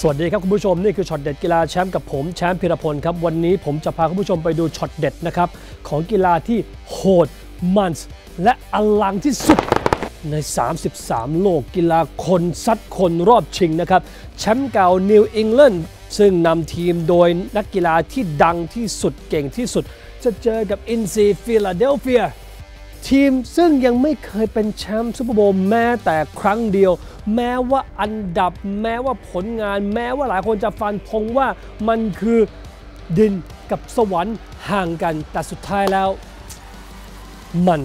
สวัสดีครับคุณผู้ชมนี่คือช็อตเด็ดกีฬาแชมป์กับผมแชมป์พิรพลครับวันนี้ผมจะพาคุณผู้ชมไปดูช็อตเด็ดนะครับของกีฬาที่โหดมันส์และอลังที่สุดใน 33 โลกกีฬาคนซัดคนรอบชิงนะครับแชมป์เก่านิวอิงแลนด์ซึ่งนำทีมโดยนักกีฬาที่ดังที่สุดเก่งที่สุด จะเจอกับอินซีฟิลาเดลเฟีย ทีมซึ่งยังไม่เคยเป็นแชมป์ซูเปอร์โบว์แม้แต่ครั้งเดียว แม้ว่าอันดับ แม้ว่าผลงาน แม้ว่าหลายคนจะฟันธงว่ามันคือดินกับสวรรค์ห่างกันแต่สุดท้ายแล้ว มัน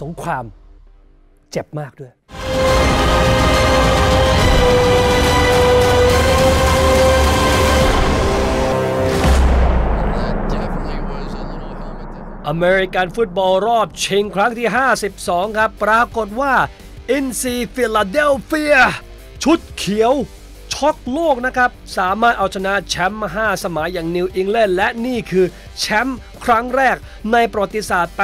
สงคราม เจ็บมากด้วย อเมริกันฟุตบอลรอบชิงครั้งที่ 52 ครับ ปรากฏว่าอินซีฟิลาเดลเฟีย ชุดเขียว ช็อกโลกนะครับ สามารถเอาชนะแชมป์มา5สมัยอย่างนิวอิงแลนด์และนี่คือแชมป์ ครั้งแรกในประวัติศาสตร์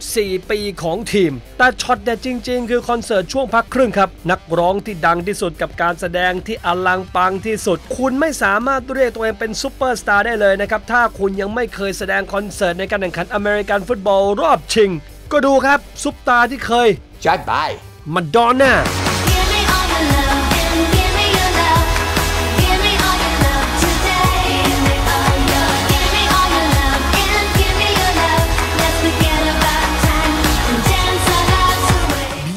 84 ปีของทีม แต่ช็อตเด็ดจริง ๆ คือคอนเสิร์ตช่วงพักครึ่งครับ นักร้องที่ดังที่สุดกับการแสดงที่อลังปังที่สุด คุณไม่สามารถเรียกตัวเองเป็นซูเปอร์สตาร์ได้เลยนะครับ ถ้าคุณยังไม่เคยแสดงคอนเสิร์ตในการแข่งขันอเมริกันฟุตบอลรอบชิง ก็ดูครับซุปตาที่เคย Jack by. มาดอนน่า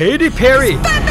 อนเ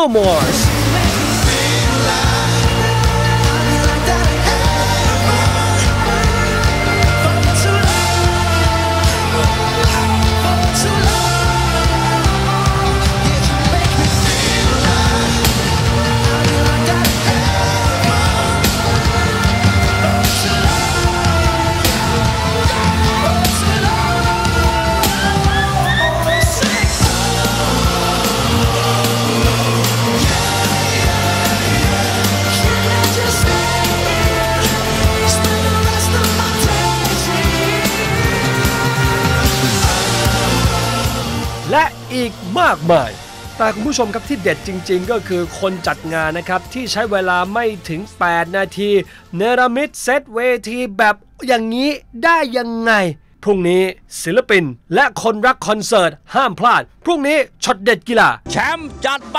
no more. อีกมากมาย แต่คุณผู้ชมครับที่เด็ดจริง ๆ ก็คือคนจัดงานนะครับ ที่ใช้เวลาไม่ถึง 8 นาที เนรมิตเซตเวทีแบบอย่างนี้ได้ยังไง พรุ่งนี้ศิลปินและคนรักคอนเสิร์ต ห้ามพลาด พรุ่งนี้ช็อตเด็ดกีฬา แชมป์จัดไป